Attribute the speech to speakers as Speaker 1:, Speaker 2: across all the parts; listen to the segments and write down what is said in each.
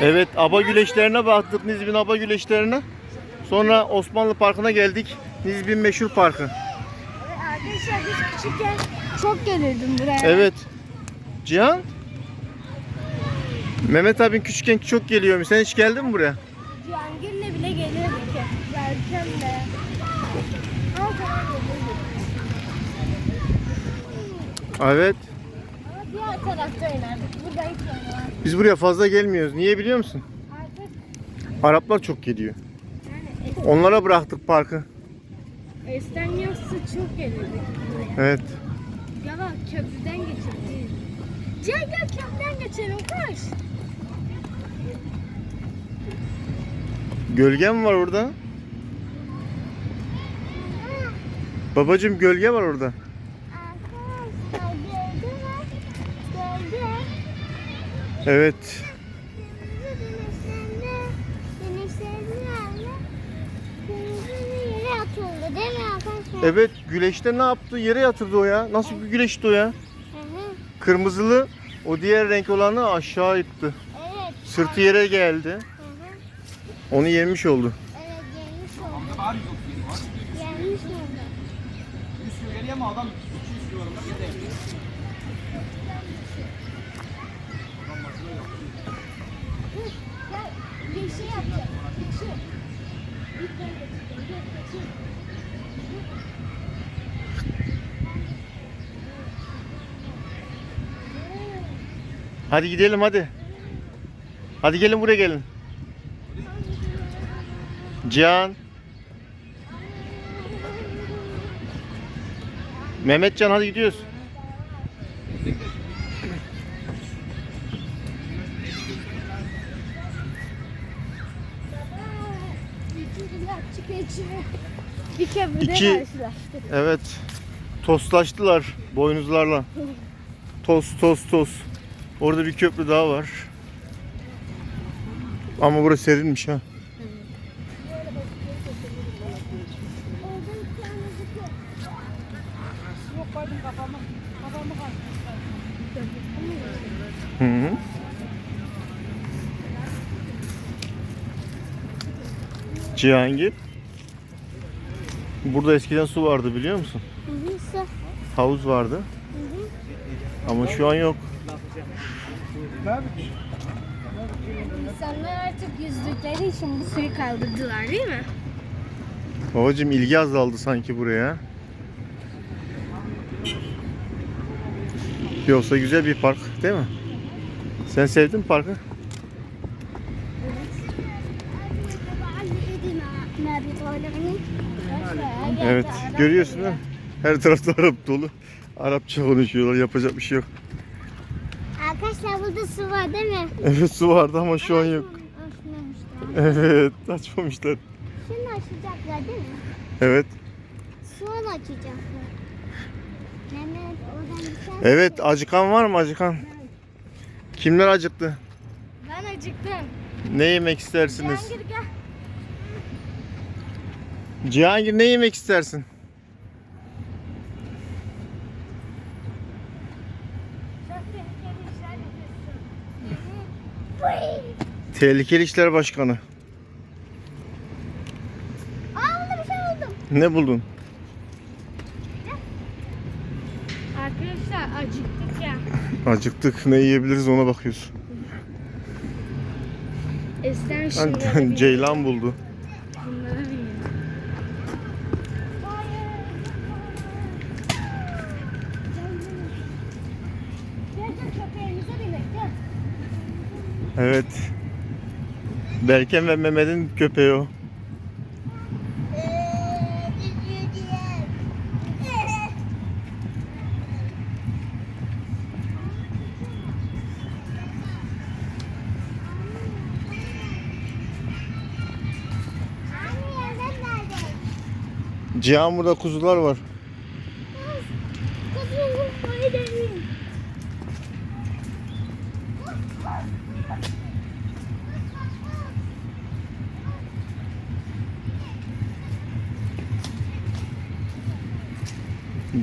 Speaker 1: Evet aba güleşlerine baktık Nizip'in aba güleşlerine. Sonra Osmanlı Parkı'na geldik. Nizip'in meşhur parkı.
Speaker 2: Arkadaşlar biz küçükken çok gelirdim buraya.
Speaker 1: Evet. Cihan? Mehmet abin küçükken çok geliyormuş. Sen hiç geldin mi buraya?
Speaker 2: Cihangir'le bile gelirdik. Gelkem de.
Speaker 1: Evet.
Speaker 2: Tarafta oynardık. Burada hiç oynardık.
Speaker 1: Biz buraya fazla gelmiyoruz. Niye biliyor musun?
Speaker 2: Artık
Speaker 1: Araplar çok geliyor.
Speaker 2: yani
Speaker 1: Onlara bıraktık parkı.
Speaker 2: Esten yoksa çok gelirdik.
Speaker 1: Evet.
Speaker 2: Ya bak köprüden geçirdik. Gel gel köprüden geçelim koş.
Speaker 1: Gölge mi var orada? Babacım gölge var orada.
Speaker 2: Arkadaşlar gördü mü? Gördü.
Speaker 1: Evet.
Speaker 2: Güneşlendi. Güneşlendi yani. Güneşlendi yere atıldı değil mi arkadaşlar?
Speaker 1: Evet güleşte ne yaptı? Yere yatırdı o ya. Nasıl bir güleşti o ya?
Speaker 2: Hı hı.
Speaker 1: Kırmızılı o diğer renk olanı aşağı itti.
Speaker 2: Evet.
Speaker 1: Sırtı yere geldi.
Speaker 2: Hı hı.
Speaker 1: Onu yemiş oldu.
Speaker 2: Evet yenmiş oldu. Yenmiş oldu.
Speaker 3: 100 kilo geliyor ama adam 200 kilo var. Bak yeter.
Speaker 2: Gel bir şey yapacağım. Geçiyor. Bir tane geçiyor. Gel, geçiyor.
Speaker 1: Hadi gidelim hadi. Hadi gelin buraya gelin. Cihan. Mehmetcan hadi gidiyoruz.
Speaker 2: Bir köprüde
Speaker 1: İki-
Speaker 2: karşılaştık.
Speaker 1: Evet. Toslaştılar boynuzlarla. Toz toz toz. Orada bir köprü daha var. Ama burası serinmiş ha. Hı hı. Cihangir. Burada eskiden su vardı biliyor musun? Havuz vardı. Ama şu an yok.
Speaker 2: İnsanlar artık yüzdükleri için bu suyu kaldırdılar değil mi?
Speaker 1: Babacım ilgi azaldı sanki buraya. Yoksa güzel bir park değil mi? Sen sevdin mi parkı? Evet. Görüyorsun değil mi? Her tarafta Arap dolu. Arapça konuşuyorlar. Yapacak bir şey yok.
Speaker 2: Arkadaşlar burada su var değil mi?
Speaker 1: Evet su vardı ama şu an yok.
Speaker 2: Açmamışlar.
Speaker 1: Evet açmamışlar.
Speaker 2: Şimdi açacaklar değil mi?
Speaker 1: Evet.
Speaker 2: Şu an açacaklar. Mehmet oradan düşer
Speaker 1: Evet acıkan var mı acıkan? Kimler acıktı?
Speaker 2: Ben acıktım.
Speaker 1: Ne yemek istersiniz?
Speaker 2: Cihangir gel.
Speaker 1: Cihangir ne yemek istersin?
Speaker 2: Çok tehlikeli işler yapıyorsun.
Speaker 1: Tehlikeli İşler Başkanı.
Speaker 2: Aa bir şey buldum.
Speaker 1: Ne buldun?
Speaker 2: Arkadaşlar acıktık ya.
Speaker 1: Acıktık. Ne yiyebiliriz ona bakıyoruz.
Speaker 2: Şunları bir
Speaker 1: Ceylan buldu.
Speaker 2: bunları bir Gel gel köpeğimize binek gel.
Speaker 1: Evet. Berken ve Mehmet'in köpeği o. Cihan burada kuzular var.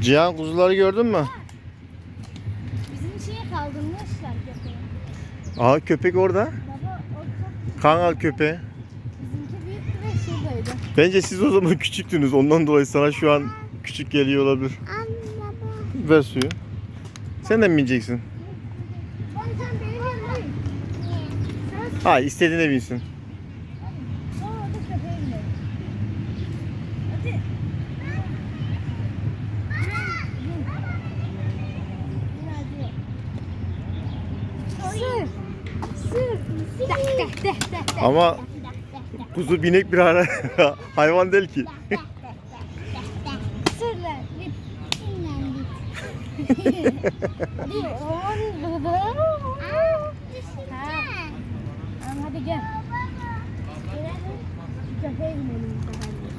Speaker 1: Cihan kuzuları gördün mü?
Speaker 2: Bizim şeye kaldırmışlar köpeği.
Speaker 1: Aha köpek orada.
Speaker 2: Baba o
Speaker 1: Kangal köpeği.
Speaker 2: Bizimki büyüktü ve şuradaydı.
Speaker 1: Bence siz o zaman küçüktünüz. Ondan dolayı sana şu an küçük geliyor olabilir.
Speaker 2: Anne
Speaker 1: Ver suyu. Sen de mi bineceksin?
Speaker 2: Ben sen benim yanımdayım. Sen
Speaker 1: Ha istediğine binsin.
Speaker 2: sonra orada köpeğe binelim. Hadi. Bin. Bin hadi. Sür. Sür. Deh deh deh deh deh.
Speaker 1: Ama kuzu binek bir ara hayvan değil ki.
Speaker 2: Sür Tamam hadi gel. Köpeğe binelim bu sefer de.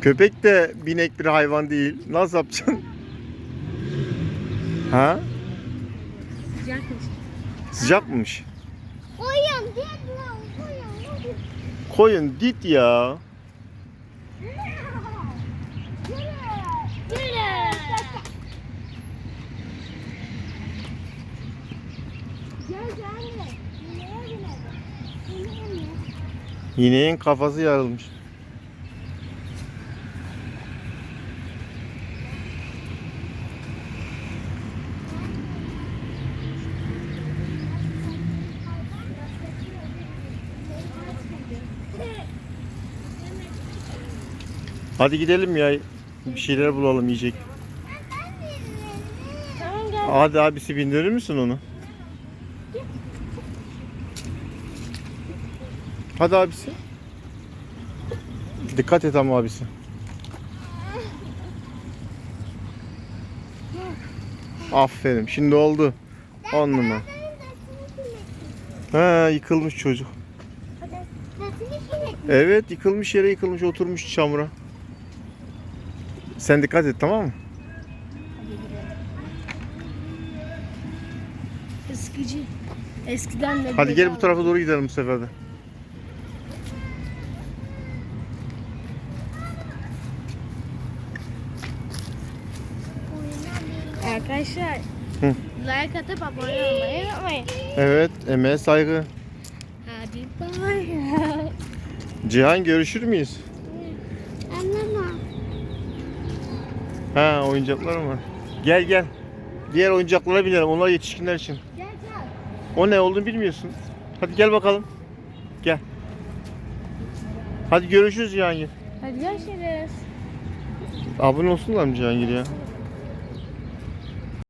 Speaker 1: Köpek de binek bir hayvan değil. Nasıl yapacaksın? Ha?
Speaker 2: Sıcakmış.
Speaker 1: Sıcakmış.
Speaker 2: Koyun koyun. hadi.
Speaker 1: Koyun dit ya.
Speaker 2: Yürü. Yürü. Gel gel. Neye binelim? Neye mi?
Speaker 1: İneğin kafası yarılmış. Hadi gidelim ya. Bir şeyler bulalım yiyecek. Hadi abisi bindirir misin onu? Hadi abisi. Dikkat et ama abisi. Aferin. Şimdi oldu. On numara. Ha yıkılmış çocuk. Evet yıkılmış yere yıkılmış oturmuş çamura. Sen dikkat et tamam mı?
Speaker 2: Eskici. Eskiden de
Speaker 1: Hadi gel bu tarafa doğru gidelim bu sefer de.
Speaker 2: Arkadaşlar
Speaker 1: Hı.
Speaker 2: like atıp abone olmayı unutmayın.
Speaker 1: Evet emeğe saygı.
Speaker 2: Hadi bay.
Speaker 1: Cihan görüşür müyüz?
Speaker 2: Anlama.
Speaker 1: Ha oyuncaklar mı var? Gel gel. Diğer oyuncaklara binelim. Onlar yetişkinler için.
Speaker 2: Gel gel.
Speaker 1: O ne olduğunu bilmiyorsun. Hadi gel bakalım. Gel. Hadi görüşürüz Cihangir.
Speaker 2: Hadi görüşürüz.
Speaker 1: Abone olsunlar mı Cihangir ya?